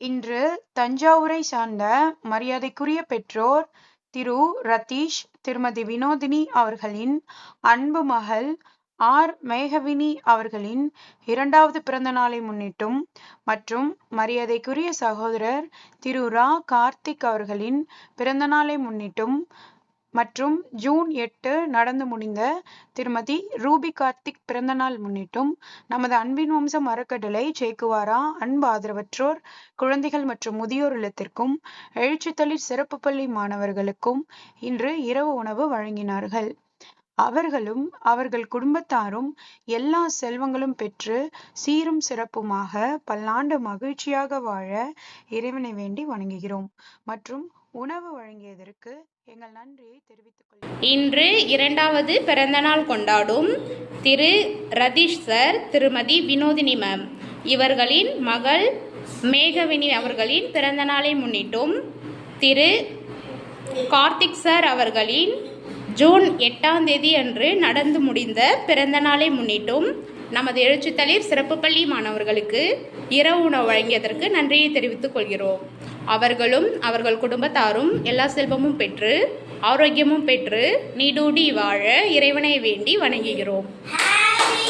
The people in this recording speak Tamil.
இன்று தஞ்சாவூரை சார்ந்த மரியாதைக்குரிய பெற்றோர் திரு. ரதீஷ் திருமதி வினோதினி அவர்களின் அன்பு மகள் ஆர். மேகவினி அவர்களின் இரண்டாவது பிறந்த நாளை முன்னிட்டும் மற்றும் மரியாதைக்குரிய சகோதரர் திரு. ரா. கார்த்திக் அவர்களின் பிறந்த நாளை முன்னிட்டும் மற்றும் ஜூன் எட்டு நடந்து முடிந்த திருமதி ரூபி கார்த்திக் பிறந்தநாள் முன்னிட்டும் நமது அன்பின் வம்சம் அறக்கட்டளை சேக்குவாரா அன்பு ஆதரவற்றோர் குழந்தைகள் மற்றும் முதியோர் இல்லத்திற்கும் எழுச்சித்தளிர் சிறப்பு பள்ளி மாணவர்களுக்கும் இன்று இரவு உணவு வழங்கினார்கள். அவர்களும் அவர்கள் குடும்பத்தாரும் எல்லா செல்வங்களும் பெற்று சீரும் சிறப்புமாக பல்லாண்டு மகிழ்ச்சியாக வாழ இறைவனை வேண்டி வணங்குகிறோம். மற்றும் உணவு வழங்கியதற்கு எங்கள் நன்றியை தெரிவித்துக் கொள்கிறோம். இன்று இரண்டாவது பிறந்தநாள் கொண்டாடும் திரு ரதீஷ் சார் திருமதி வினோதினி மேம் இவர்களின் மகள் மேகவினி அவர்களின் பிறந்தநாளை முன்னிட்டும் திரு கார்த்திக் சார் அவர்களின் ஜூன் எட்டாம் தேதி அன்று நடந்து முடிந்த பிறந்த நாளை முன்னிட்டும் நமது எழுச்சித்தலைவர் சிறப்பு பள்ளி மாணவர்களுக்கு இரவு உணவு வழங்கியதற்கு நன்றியை தெரிவித்துக் கொள்கிறோம். அவர்களும் அவர்கள் குடும்பத்தாரும் எல்லா செல்வமும் பெற்று ஆரோக்கியமும் பெற்று நீடூடி வாழ இறைவனை வேண்டி வணங்குகிறோம். Happy